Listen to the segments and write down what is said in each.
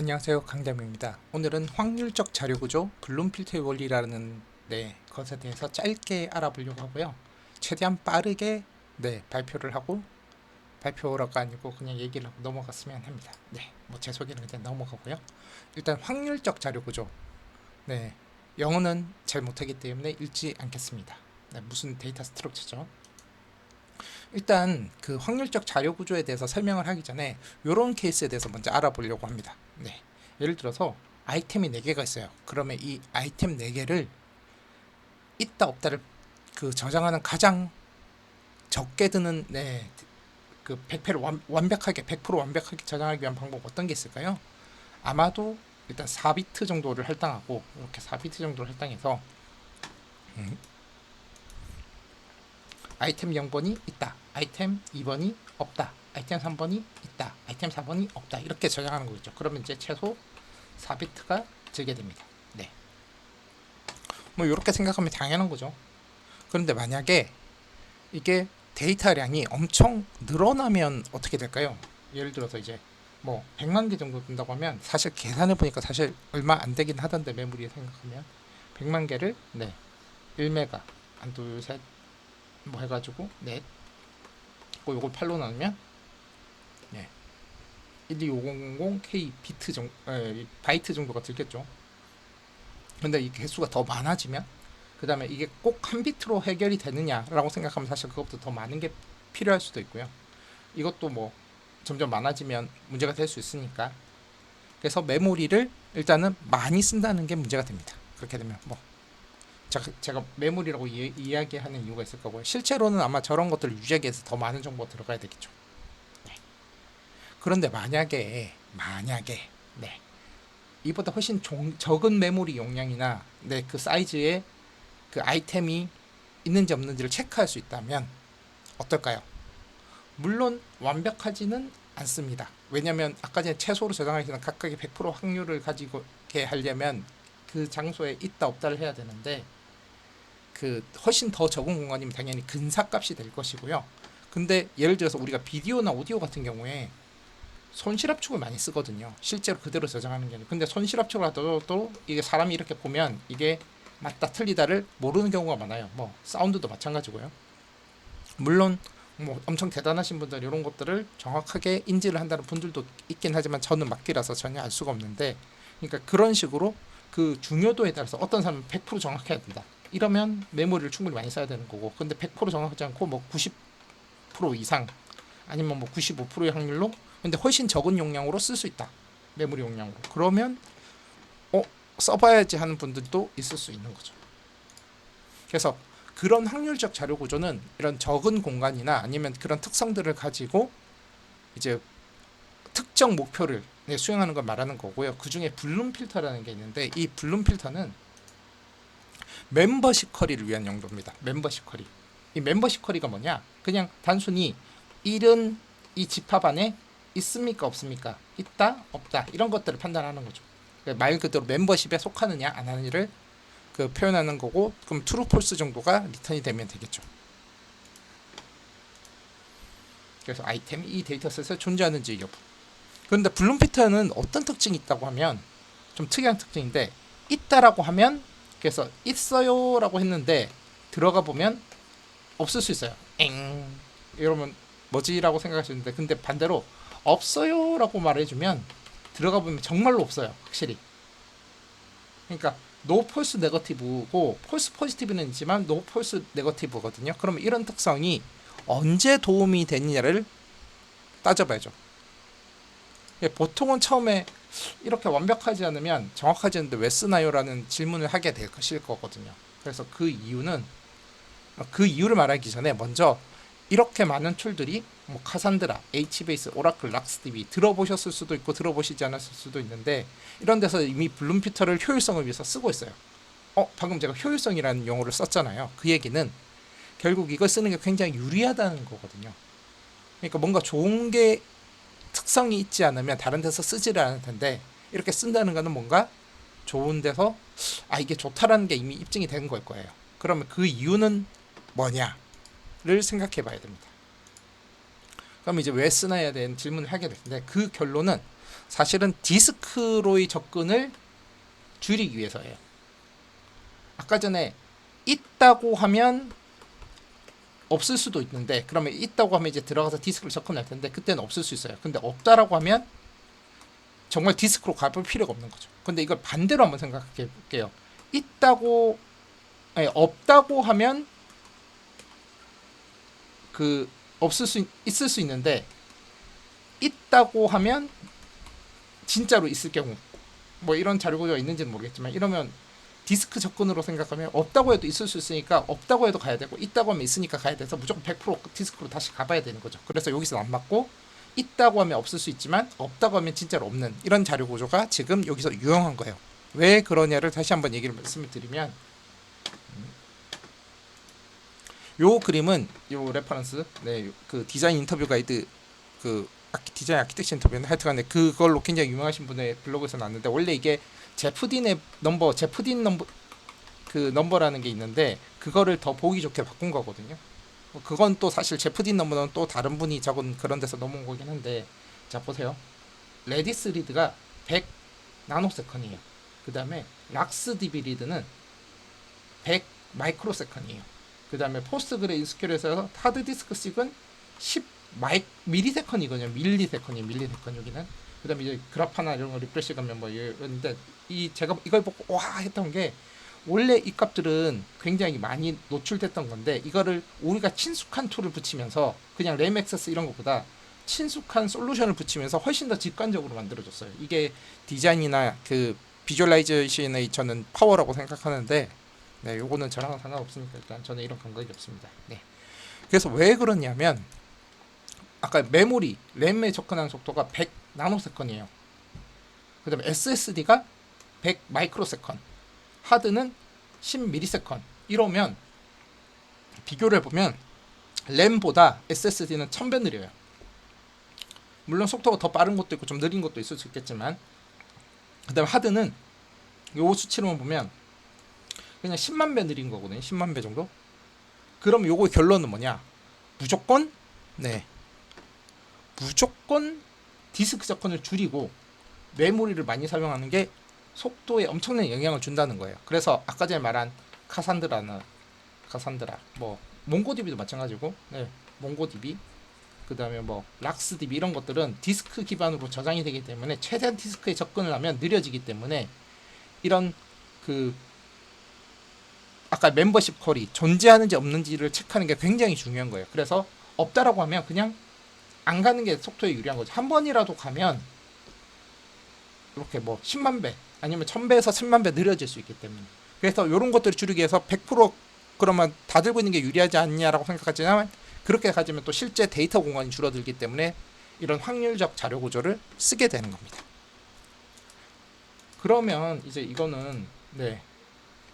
안녕하세요 강대명입니다. 오늘은 확률적 자료구조 블룸필터의 원리라는 네, 것에 대해서 짧게 알아보려고 하고요. 최대한 빠르게 네, 발표를 하고 발표라가 아니고 그냥 얘기를 하고 넘어갔으면 합니다. 네, 뭐 제 소개는 그냥 넘어가고요. 일단 확률적 자료구조 네, 영어는 잘 못하기 때문에 읽지 않겠습니다. 네, 무슨 데이터 스트럭처죠? 일단 그 확률적 자료 구조에 대해서 설명을 하기 전에 이런 케이스에 대해서 먼저 알아보려고 합니다. 네. 예를 들어서 아이템이 4개가 있어요. 그러면 이 아이템 4개를 있다 없다를 그 저장하는 가장 적게 드는 네. 그 100패를 완, 완벽하게 100% 완벽하게 저장하기 위한 방법 어떤 게 있을까요? 아마도 일단 4비트 정도를 할당하고 이렇게 4비트 정도를 할당해서 음. 아이템 0번이 있다. 아이템 2번이 없다. 아이템 3번이 있다. 아이템 4번이 없다. 이렇게 저장하는 거죠. 그러면 이제 최소 4비트가 들게 됩니다. 네. 뭐 이렇게 생각하면 당연한 거죠. 그런데 만약에 이게 데이터량이 엄청 늘어나면 어떻게 될까요? 예를 들어서 이제 뭐 100만 개 정도 된다고 하면 사실 계산해 보니까 사실 얼마 안 되긴 하던데 메모리에 생각하면 100만 개를 네 1메가 한둘셋 뭐 해가지고 넷 그리고 요걸 8로 나누면 네. 125000K 비트 정도 에, 바이트 정도가 들겠죠. 근데 이 개수가 더 많아지면 그 다음에 이게 꼭 한 비트로 해결이 되느냐라고 생각하면 사실 그것보다 더 많은 게 필요할 수도 있고요. 이것도 뭐 점점 많아지면 문제가 될 수 있으니까. 그래서 메모리를 일단은 많이 쓴다는 게 문제가 됩니다. 그렇게 되면 뭐 자, 제가 메모리라고 이, 이야기하는 이유가 있을 거고요. 실제로는 아마 저런 것들을 유지하기 위해서 더 많은 정보가 들어가야 되겠죠. 네. 그런데 만약에 만약에 네. 이보다 훨씬 종, 적은 메모리 용량이나 네, 그 사이즈의 그 아이템이 있는지 없는지를 체크할 수 있다면 어떨까요? 물론 완벽하지는 않습니다. 왜냐하면 아까 전에 최소로 저장하기는 각각의 100% 확률을 가지고 이렇게 하려면 그 장소에 있다 없다를 해야 되는데 그 훨씬 더 적은 공간이면 당연히 근사값이 될 것이고요. 근데 예를 들어서 우리가 비디오나 오디오 같은 경우에 손실 압축을 많이 쓰거든요. 실제로 그대로 저장하는 게 아니라. 근데 손실 압축을 하더라도 이게 사람이 이렇게 보면 이게 맞다 틀리다를 모르는 경우가 많아요. 뭐 사운드도 마찬가지고요. 물론 뭐 엄청 대단하신 분들 이런 것들을 정확하게 인지를 한다는 분들도 있긴 하지만 저는 막기라서 전혀 알 수가 없는데 그러니까 그런 식으로 그 중요도에 따라서 어떤 사람은 100% 정확해야 된다. 이러면 메모리를 충분히 많이 써야 되는 거고 근데 100% 정확하지 않고 뭐 90% 이상 아니면 뭐 95%의 확률로 근데 훨씬 적은 용량으로 쓸 수 있다. 메모리 용량으로. 그러면 어 써봐야지 하는 분들도 있을 수 있는 거죠. 그래서 그런 확률적 자료 구조는 이런 적은 공간이나 아니면 그런 특성들을 가지고 이제 특정 목표를 네, 수행하는 걸 말하는 거고요. 그 중에 블룸 필터라는 게 있는데 이 블룸 필터는 멤버십 쿼리를 위한 용도입니다. 멤버십 쿼리. 이 멤버십 쿼리가 뭐냐? 그냥 단순히 1은 이 집합 안에 있습니까 없습니까? 있다 없다 이런 것들을 판단하는 거죠. 그러니까 말 그대로 멤버십에 속하느냐 안 하느냐를 그 표현하는 거고 그럼 트루 폴스 정도가 리턴이 되면 되겠죠. 그래서 아이템이 이 데이터셋에 존재하는지 여부. 그런데 블룸피터는 어떤 특징이 있다고 하면 좀 특이한 특징인데 있다라고 하면 그래서 있어요라고 했는데 들어가 보면 없을 수 있어요. 엥 이러면 뭐지라고 생각하시는데 근데 반대로 없어요라고 말해주면 들어가 보면 정말로 없어요. 확실히. 그러니까 노 폴스 네거티브고 폴스 포지티브는 있지만 노 폴스 네거티브거든요. 그러면 이런 특성이 언제 도움이 되느냐를 따져봐야죠. 예, 보통은 처음에 이렇게 완벽하지 않으면 정확하지 않은데 왜 쓰나요라는 질문을 하게 될 것일 거거든요. 그래서 그 이유는 그 이유를 말하기 전에 먼저 이렇게 많은 툴들이 뭐 카산드라, HBase, 오라클, 락스DB 들어보셨을 수도 있고 들어보시지 않았을 수도 있는데 이런 데서 이미 블룸피터를 효율성을 위해서 쓰고 있어요. 어, 방금 제가 효율성이라는 용어를 썼잖아요. 그 얘기는 결국 이걸 쓰는 게 굉장히 유리하다는 거거든요. 그러니까 뭔가 좋은 게 특성이 있지 않으면 다른 데서 쓰지를 않을 텐데 이렇게 쓴다는 거는 뭔가 좋은 데서 아 이게 좋다라는 게 이미 입증이 된 걸 거예요. 그러면 그 이유는 뭐냐를 생각해 봐야 됩니다. 그럼 이제 왜 쓰나야 되는 질문을 하게 될 텐데 그 결론은 사실은 디스크로의 접근을 줄이기 위해서예요. 아까 전에 있다고 하면 없을 수도 있는데 그러면 있다고 하면 이제 들어가서 디스크를 접근할 텐데 그때는 없을 수 있어요. 근데 없다라고 하면 정말 디스크로 가볼 필요가 없는 거죠. 근데 이걸 반대로 한번 생각해 볼게요. 있다고 아니, 없다고 하면 그 없을 수 있- 있을 수 있는데 있다고 하면 진짜로 있을 경우 뭐 이런 자료 구조가 있는지는 모르겠지만 이러면 디스크 접근으로 생각하면 없다고 해도 있을 수 있으니까 없다고 해도 가야 되고 있다고 하면 있으니까 가야 돼서 무조건 100% 디스크로 다시 가봐야 되는 거죠. 그래서 여기서 안 맞고 있다고 하면 없을 수 있지만 없다고 하면 진짜로 없는 이런 자료 구조가 지금 여기서 유용한 거예요. 왜 그러냐를 다시 한번 얘기를 말씀을 드리면 요 그림은 요 레퍼런스 네 그 디자인 인터뷰 가이드 그 디자인 아키텍처 인터뷰는 하여튼간에 그걸로 굉장히 유명하신 분의 블로그에서 나왔는데 원래 이게 제프딘의 넘버 제프딘 넘버 그 넘버라는 게 있는데 그거를 더 보기 좋게 바꾼 거거든요. 뭐 그건 또 사실 제프딘 넘버는 또 다른 분이 적은 그런 데서 넘어온 거긴 한데 자 보세요. 레디스 리드가 100 나노세컨이에요. 그 다음에 락스 DB 리드는 100 마이크로세컨이에요. 그 다음에 포스트그레 스큐엘에서 하드디스크 식은 10 마이 미리세컨이거든요. 밀리세컨이 밀리세컨 여기는. 그 다음에 이제 그래파나 이런 거 리프레시 가면 뭐 이런데 이 제가 이걸 보고 와 했던 게 원래 이 값들은 굉장히 많이 노출됐던 건데 이거를 우리가 친숙한 툴을 붙이면서 그냥 램 액세스 이런 것보다 친숙한 솔루션을 붙이면서 훨씬 더 직관적으로 만들어졌어요. 이게 디자인이나 그 비주얼라이제이션의 저는 파워라고 생각하는데 네, 요거는 저랑은 상관없으니까 일단 저는 이런 감각이 없습니다. 네. 그래서 왜 그러냐면 아까 메모리 램에 접근하는 속도가 100 나노세컨이에요. 그 다음에 SSD가 100 마이크로세컨, 하드는 10 미리세컨. 이러면 비교를 해보면 램보다 SSD는 1000배 느려요. 물론 속도가 더 빠른 것도 있고 좀 느린 것도 있을 수 있겠지만 그 다음에 하드는 요 수치로만 보면 그냥 10만 배 느린 거거든요. 10만 배 정도. 그럼 요거 결론은 뭐냐? 무조건 네. 무조건 디스크 접근을 줄이고 메모리를 많이 사용하는 게 속도에 엄청난 영향을 준다는 거예요. 그래서 아까 전에 말한 카산드라나 카산드라 뭐 몽고DB도 마찬가지고 네. 몽고DB 그 다음에 뭐 락스DB 이런 것들은 디스크 기반으로 저장이 되기 때문에 최대한 디스크에 접근을 하면 느려지기 때문에 이런 그 아까 멤버십 컬이 존재하는지 없는지를 체크하는 게 굉장히 중요한 거예요. 그래서 없다라고 하면 그냥 안 가는 게 속도에 유리한 거죠. 한 번이라도 가면 이렇게 뭐 10만 배 아니면 1000배에서 1000만 배 느려질 수 있기 때문에 그래서 이런 것들을 줄이기 위해서 100% 그러면 다 들고 있는 게 유리하지 않냐라고 생각하지만 그렇게 가지면 또 실제 데이터 공간이 줄어들기 때문에 이런 확률적 자료 구조를 쓰게 되는 겁니다. 그러면 이제 이거는 네.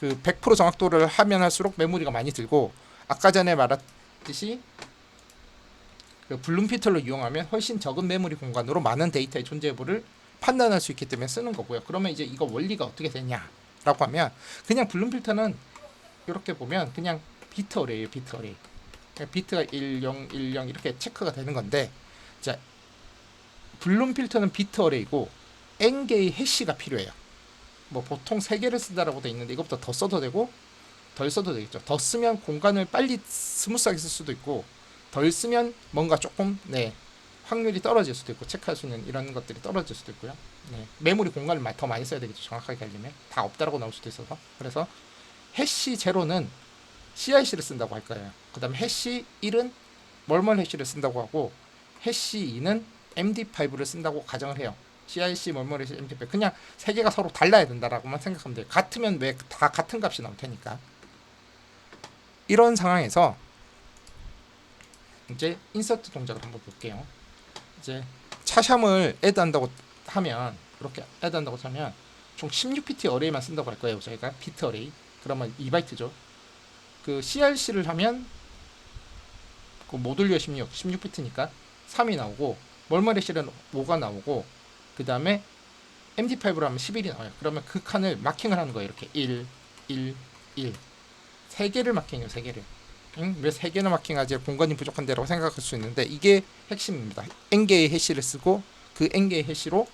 그 100% 정확도를 하면 할수록 메모리가 많이 들고 아까 전에 말했듯이 그 블룸피터를 이용하면 훨씬 적은 메모리 공간으로 많은 데이터의 존재 여부를 판단할 수 있기 때문에 쓰는 거고요. 그러면 이제 이거 원리가 어떻게 되냐라고 하면 그냥 블룸필터는 이렇게 보면 그냥 비트 어레이예요. 비트 어레이. 비트가 1, 0, 1, 0 이렇게 체크가 되는 건데 자 블룸 필터는 비트 어레이고 n개의 해시가 필요해요. 뭐 보통 세 개를 쓴다라고 돼 있는데 이것보다 더 써도 되고 덜 써도 되겠죠. 더 쓰면 공간을 빨리 스무스하게 쓸 수도 있고 덜 쓰면 뭔가 조금 네 확률이 떨어질 수도 있고 체크할 수 있는 이런 것들이 떨어질 수도 있고요. 네 메모리 공간을 마- 더 많이 써야 되겠죠. 정확하게 하려면 다 없다라고 나올 수도 있어서 그래서 해시 제로는 CIC를 쓴다고 할 거예요. 그다음에 해시 1은 멀멀 해시를 쓴다고 하고 해시 2는 MD5를 쓴다고 가정을 해요. CIC 멀멀 해시 MD5 그냥 세 개가 서로 달라야 된다라고만 생각하면 돼요. 같으면 왜 다 같은 값이 나올 테니까. 이런 상황에서 이제 인서트 동작을 한번 볼게요. 이제 차샴을 애드한다고 하면 이렇게 애드한다고 하면 총 16pt 어레이만 쓴다고 할 거예요. 저희가 비트 어레이. 그러면 2바이트죠. 그 CRC를 하면 그 모듈 16, 16비트니까 3이 나오고 멀머리실은 5가 나오고 그 다음에 MD5로 하면 11이 나와요. 그러면 그 칸을 마킹을 하는 거예요. 이렇게 1, 1, 1. 세 개를 마킹해요. 세 개를. 응? 왜세 개나 마킹하지? 공간이 부족한데 라고 생각할 수 있는데 이게 핵심입니다. n개의 해시를 쓰고 그 n개의 해시로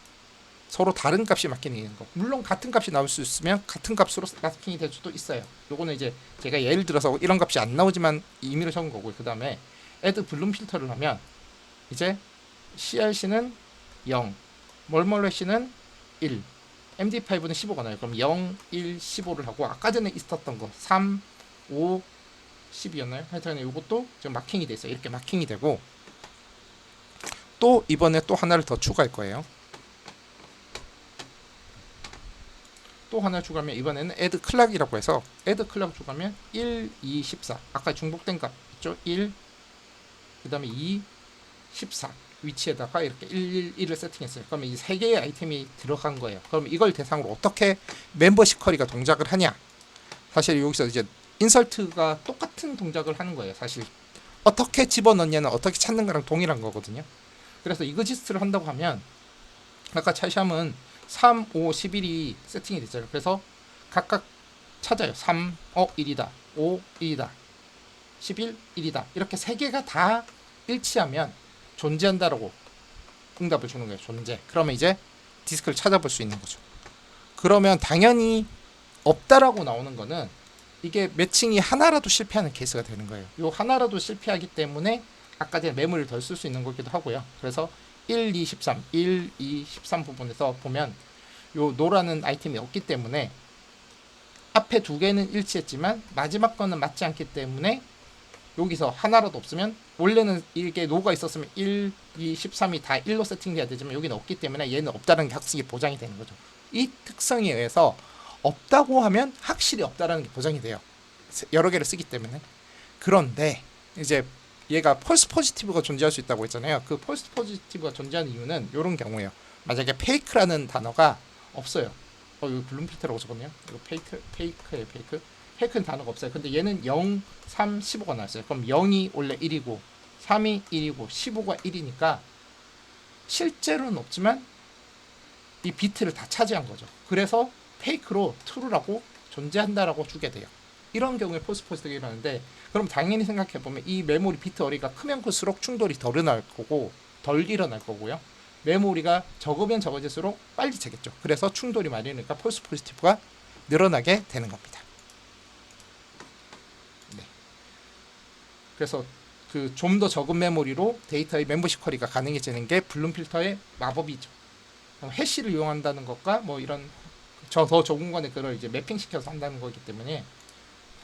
서로 다른 값이 마킹되는 거. 물론 같은 값이 나올 수 있으면 같은 값으로 마킹이 될 수도 있어요. 요거는 이제 제가 예를 들어서 이런 값이 안 나오지만 임의로 적은 거고요. 그 다음에 add 블룸 필터를 하면 이제 CRC는 0, 멀멀레 C는 1, MD5는 15가 나요. 그럼 0, 1, 15를 하고 아까 전에 있었던 거 3, 5, 10이었나요? 하여튼 이것도 지금 마킹이 돼 있어요. 이렇게 마킹이 되고 또 이번에 또 하나를 더 추가할 거예요. 또 하나 추가하면 이번에는 add 클락이라고 해서 add 클락 추가하면 1, 2, 14 아까 중복된 값 있죠? 1, 그 다음에 2, 14 위치에다가 이렇게 1, 1, 1을 세팅했어요. 그러면 이 세 개의 아이템이 들어간 거예요. 그럼 이걸 대상으로 어떻게 멤버십 쿼리가 동작을 하냐? 사실 여기서 이제 인설트가 똑같은 동작을 하는 거예요. 사실 어떻게 집어넣냐는 어떻게 찾는 거랑 동일한 거거든요. 그래서 이그지스트를 한다고 하면 아까 차시함은 3, 5, 11이 세팅이 됐잖아요. 그래서 각각 찾아요. 3, 어 1이다. 5, 1이다. 11, 1이다. 이렇게 세 개가 다 일치하면 존재한다라고 응답을 주는 거예요. 존재. 그러면 이제 디스크를 찾아볼 수 있는 거죠. 그러면 당연히 없다라고 나오는 거는 이게 매칭이 하나라도 실패하는 케이스가 되는 거예요. 요 하나라도 실패하기 때문에 아까 전에 메모를 덜쓸 수 있는 거기도 하고요. 그래서 1, 2, 13, 1, 2, 13 부분에서 보면 요 노라는 아이템이 없기 때문에 앞에 두 개는 일치했지만 마지막 거는 맞지 않기 때문에 여기서 하나라도 없으면 원래는 이게 노가 있었으면 1, 2, 13이 다 1로 세팅돼야 되지만 여기는 없기 때문에 얘는 없다는 게 학습이 보장이 되는 거죠. 이 특성에 의해서 없다고 하면 확실히 없다라는 게 보장이 돼요. 여러 개를 쓰기 때문에. 그런데 이제 얘가 펄스 포지티브가 존재할 수 있다고 했잖아요. 그 펄스 포지티브가 존재하는 이유는 이런 경우예요. 만약에 페이크라는 단어가 없어요. 어, 이거 블룸 필터라고 적었네요. 이거 페이크, 페이크예요, 페이크. 페이크는 단어가 없어요. 근데 얘는 0, 3, 15가 나왔어요. 그럼 0이 원래 1이고, 3이 1이고, 15가 1이니까 실제로는 없지만 이 비트를 다 차지한 거죠. 그래서 페이크로 true라고 존재한다라고 주게 돼요. 이런 경우에 포지티브가 일어나는데 그럼 당연히 생각해 보면 이 메모리 비트 어리가 크면 클수록 충돌이 덜 일어날 거고 덜 일어날 거고요. 메모리가 적으면 적어질수록 빨리 차겠죠. 그래서 충돌이 많이 일어나니까 폴스 포지티브가 늘어나게 되는 겁니다. 네. 그래서 그 좀 더 적은 메모리로 데이터의 멤버십 쿼리가 가능해지는 게 블룸 필터의 마법이죠. 해시를 이용한다는 것과 뭐 이런 저 더 적은 거에 그걸 이제 매핑 시켜서 한다는 거기 때문에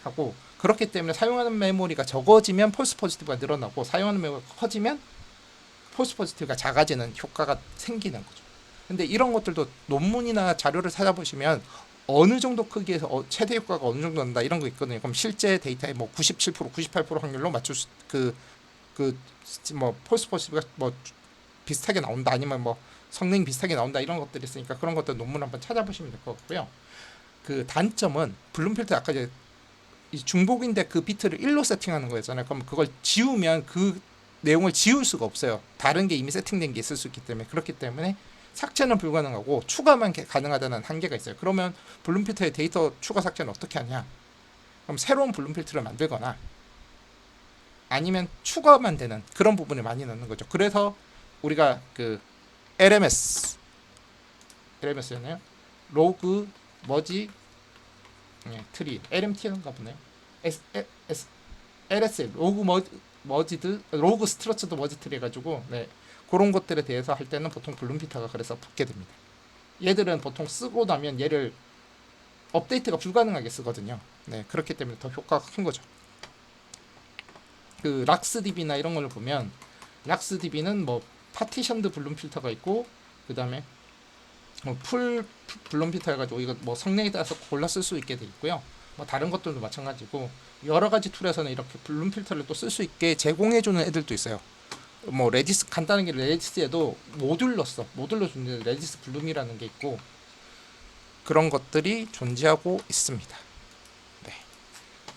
하고 그렇기 때문에 사용하는 메모리가 적어지면 폴스 포지티브가 늘어나고 사용하는 메모리가 커지면 폴스 포지티브가 작아지는 효과가 생기는 거죠. 근데 이런 것들도 논문이나 자료를 찾아보시면 어느 정도 크기에서 어, 최대 효과가 어느 정도 난다 이런 거 있거든요. 그럼 실제 데이터의 뭐 97%, 98% 확률로 맞출 수, 그, 그, 뭐, 폴스 포지티브가 뭐 비슷하게 나온다 아니면 뭐 성능이 비슷하게 나온다 이런 것들이 있으니까 그런 것들 논문 한번 찾아보시면 될 것 같고요. 그 단점은 블룸 필터 아까 이제 이 중복인데 그 비트를 1로 세팅하는 거였잖아요. 그럼 그걸 지우면 그 내용을 지울 수가 없어요. 다른 게 이미 세팅된 게 있을 수 있기 때문에 그렇기 때문에 삭제는 불가능하고 추가만 개- 가능하다는 한계가 있어요. 그러면 블룸 필터의 데이터 추가 삭제는 어떻게 하냐? 그럼 새로운 블룸 필터를 만들거나 아니면 추가만 되는 그런 부분을 많이 넣는 거죠. 그래서 우리가 그 LMS LMS였나요? 로그 머지 예, 트리 LMT인가 보네요. S, S, LS 로그 머지 머지드 로그 스트러처드 머지 트리 해가지고 네 그런 것들에 대해서 할 때는 보통 블룸피터가 그래서 붙게 됩니다. 얘들은 보통 쓰고 나면 얘를 업데이트가 불가능하게 쓰거든요. 네 그렇기 때문에 더 효과가 큰 거죠. 그 락스DB나 이런 걸 보면 락스DB는 뭐 파티션드 블룸 필터가 있고 그 다음에 뭐 풀 블룸 필터 해가지고 이거 뭐 성능에 따라서 골라 쓸 수 있게 돼 있고요. 뭐 다른 것들도 마찬가지고 여러 가지 툴에서는 이렇게 블룸 필터를 또 쓸 수 있게 제공해주는 애들도 있어요. 뭐 레디스 간단한 게 레디스에도 모듈러 써 모듈러 존재 레디스 블룸이라는 게 있고 그런 것들이 존재하고 있습니다. 네.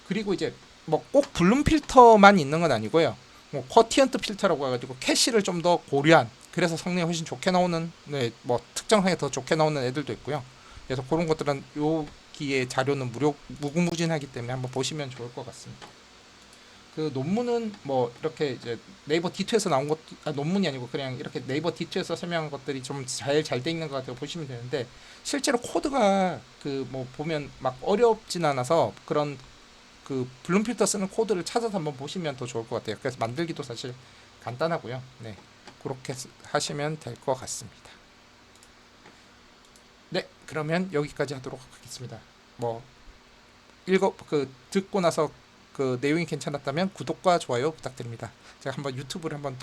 그리고 이제 뭐 꼭 블룸 필터만 있는 건 아니고요. 뭐 쿼티언트 필터라고 해가지고 캐시를 좀 더 고려한 그래서 성능이 훨씬 좋게 나오는 네, 뭐 특정성이 더 좋게 나오는 애들도 있고요. 그래서 그런 것들은 여기에 자료는 무료 무궁무진하기 때문에 한번 보시면 좋을 것 같습니다. 그 논문은 뭐 이렇게 이제 네이버 D2에서 나온 것 아, 논문이 아니고 그냥 이렇게 네이버 D2에서 설명한 것들이 좀 잘 잘 돼 있는 것 같아요 보시면 되는데 실제로 코드가 그 뭐 보면 막 어렵진 않아서 그런 그 블룸 필터 쓰는 코드를 찾아서 한번 보시면 더 좋을 것 같아요 그래서 만들기도 사실 간단하고요 네 그렇게 쓰- 하시면 될 것 같습니다 네 그러면 여기까지 하도록 하겠습니다 뭐 읽어 그 듣고 나서 그 내용이 괜찮았다면 구독과 좋아요 부탁드립니다. 제가 한번 유튜브를 한번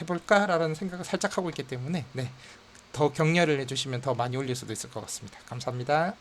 해볼까라는 생각을 살짝 하고 있기 때문에 네, 더 격려를 해주시면 더 많이 올릴 수도 있을 것 같습니다. 감사합니다.